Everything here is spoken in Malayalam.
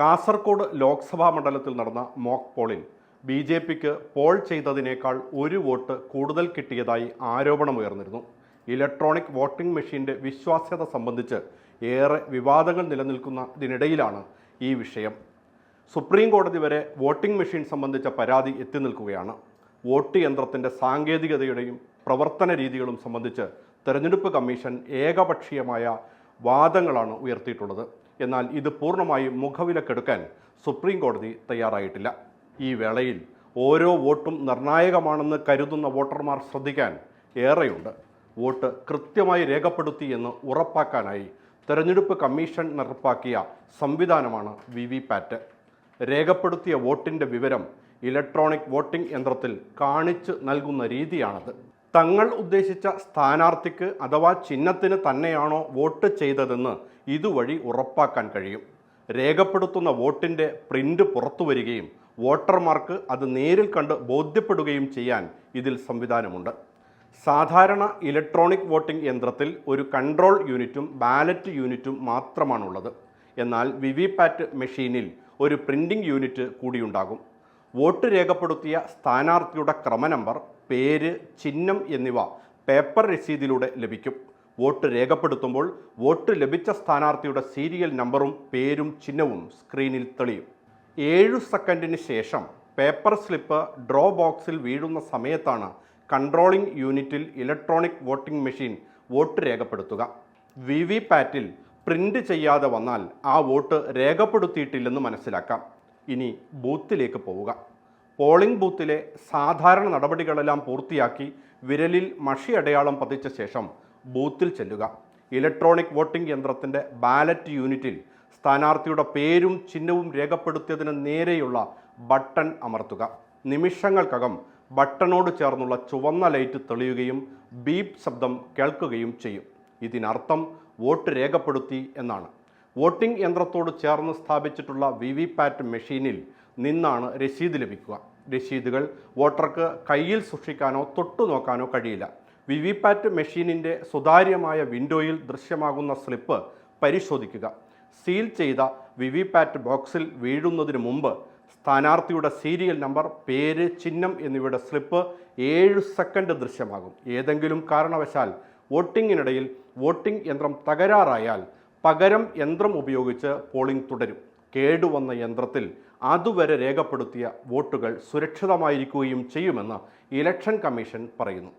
കാസർഗോഡ് ലോക്സഭാ മണ്ഡലത്തിൽ നടന്ന മോക്ക് പോളിൽ ബി ജെ പിക്ക് പോൾ ചെയ്തതിനേക്കാൾ ഒരു വോട്ട് കൂടുതൽ കിട്ടിയതായി ആരോപണമുയർന്നിരുന്നു. ഇലക്ട്രോണിക് വോട്ടിംഗ് മെഷീന്റെ വിശ്വാസ്യത സംബന്ധിച്ച് ഏറെ വിവാദങ്ങൾ നിലനിൽക്കുന്നതിനിടയിലാണ് ഈ വിഷയം. സുപ്രീം കോടതി വരെ വോട്ടിംഗ് മെഷീൻ സംബന്ധിച്ച പരാതി എത്തി നിൽക്കുകയാണ്. വോട്ട് യന്ത്രത്തിന്റെ സാങ്കേതികതയുടെയും പ്രവർത്തന രീതികളും സംബന്ധിച്ച് തെരഞ്ഞെടുപ്പ് കമ്മീഷൻ ഏകപക്ഷീയമായ വാദങ്ങളാണ് ഉയർത്തിയിട്ടുള്ളത്. എന്നാൽ ഇത് പൂർണമായി മുഖവിലക്കെടുക്കാൻ സുപ്രീം കോടതി തയ്യാറായിട്ടില്ല. ഈ വേളയിൽ ഓരോ വോട്ടും നിർണായകമാണെന്ന് കരുതുന്ന വോട്ടർമാർ ശ്രദ്ധിക്കാൻ ഏറെയുണ്ട്. വോട്ട് കൃത്യമായി രേഖപ്പെടുത്തി എന്ന് ഉറപ്പാക്കാനായി തെരഞ്ഞെടുപ്പ് കമ്മീഷൻ നടപ്പാക്കിയ സംവിധാനമാണ് വി വി പാറ്റ്. രേഖപ്പെടുത്തിയ വോട്ടിന്റെ വിവരം ഇലക്ട്രോണിക് വോട്ടിംഗ് യന്ത്രത്തിൽ കാണിച്ച് നൽകുന്ന രീതിയാണത്. തങ്ങൾ ഉദ്ദേശിച്ച സ്ഥാനാർത്ഥിക്ക് അഥവാ ചിഹ്നത്തിന് തന്നെയാണോ വോട്ട് ചെയ്തതെന്ന് ഇതുവഴി ഉറപ്പാക്കാൻ കഴിയും. രേഖപ്പെടുത്തുന്ന വോട്ടിന്റെ പ്രിന്റ് പുറത്തു വരികയും വോട്ടർമാർക്ക് അത് നേരിൽ കണ്ട് ബോധ്യപ്പെടുകയും ചെയ്യാൻ ഇതിൽ സംവിധാനമുണ്ട്. സാധാരണ ഇലക്ട്രോണിക് വോട്ടിംഗ് യന്ത്രത്തിൽ ഒരു കൺട്രോൾ യൂണിറ്റും ബാലറ്റ് യൂണിറ്റും മാത്രമാണുള്ളത്. എന്നാൽ വി വി പാറ്റ് മെഷീനിൽ ഒരു പ്രിന്റിംഗ് യൂണിറ്റ് കൂടിയുണ്ടാകും. വോട്ട് രേഖപ്പെടുത്തിയ സ്ഥാനാർത്ഥിയുടെ ക്രമനമ്പർ പേര് ചിഹ്നം എന്നിവ പേപ്പർ രസീതിലൂടെ ലഭിക്കും. വോട്ട് രേഖപ്പെടുത്തുമ്പോൾ വോട്ട് ലഭിച്ച സ്ഥാനാർത്ഥിയുടെ സീരിയൽ നമ്പറും പേരും ചിഹ്നവും സ്ക്രീനിൽ തെളിയും. ഏഴു സെക്കൻഡിന് ശേഷം പേപ്പർ സ്ലിപ്പ് ഡ്രോ ബോക്സിൽ വീഴുന്ന സമയത്താണ് കൺട്രോളിംഗ് യൂണിറ്റിൽ ഇലക്ട്രോണിക് വോട്ടിംഗ് മെഷീൻ വോട്ട് രേഖപ്പെടുത്തുക. വി വി പാറ്റിൽ പ്രിന്റ് ചെയ്യാതെ വന്നാൽ ആ വോട്ട് രേഖപ്പെടുത്തിയിട്ടില്ലെന്ന് മനസ്സിലാക്കാം. ഇനി ബൂത്തിലേക്ക് പോവുക. പോളിംഗ് ബൂത്തിലെ സാധാരണ നടപടികളെല്ലാം പൂർത്തിയാക്കി വിരലിൽ മഷി അടയാളം പതിച്ച ശേഷം ബൂത്തിൽ ചെല്ലുക. ഇലക്ട്രോണിക് വോട്ടിംഗ് യന്ത്രത്തിന്റെ ബാലറ്റ് യൂണിറ്റിൽ സ്ഥാനാർത്ഥിയുടെ പേരും ചിഹ്നവും രേഖപ്പെടുത്തിയതിന് നേരെയുള്ള ബട്ടൺ അമർത്തുക. നിമിഷങ്ങൾക്കകം ബട്ടണോട് ചേർന്നുള്ള ചുവന്ന ലൈറ്റ് തെളിയുകയും ബീപ് ശബ്ദം കേൾക്കുകയും ചെയ്യും. ഇതിനർത്ഥം വോട്ട് രേഖപ്പെടുത്തി എന്നാണ്. വോട്ടിംഗ് യന്ത്രത്തോട് ചേർന്ന് സ്ഥാപിച്ചിട്ടുള്ള വി വി പാറ്റ് മെഷീനിൽ നിന്നാണ് രസീത് ലഭിക്കുക. രസീതുകൾ വോട്ടർക്ക് കയ്യിൽ സൂക്ഷിക്കാനോ തൊട്ടു നോക്കാനോ കഴിയില്ല. വി വി പാറ്റ് മെഷീനിന്റെ സുതാര്യമായ വിൻഡോയിൽ ദൃശ്യമാകുന്ന സ്ലിപ്പ് പരിശോധിക്കുക. സീൽ ചെയ്ത വി വി പാറ്റ് ബോക്സിൽ വീഴുന്നതിന് മുമ്പ് സ്ഥാനാർത്ഥിയുടെ സീരിയൽ നമ്പർ പേര് ചിഹ്നം എന്നിവയുടെ സ്ലിപ്പ് ഏഴ് സെക്കൻഡ് ദൃശ്യമാകും. ഏതെങ്കിലും കാരണവശാൽ വോട്ടിങ്ങിനിടയിൽ വോട്ടിംഗ് യന്ത്രം തകരാറായാൽ പകരം യന്ത്രം ഉപയോഗിച്ച് പോളിംഗ് തുടരും. കേടുവന്ന യന്ത്രത്തിൽ അതുവരെ രേഖപ്പെടുത്തിയ വോട്ടുകൾ സുരക്ഷിതമായിരിക്കുകയും ചെയ്യുമെന്ന് ഇലക്ഷൻ കമ്മീഷൻ പറയുന്നു.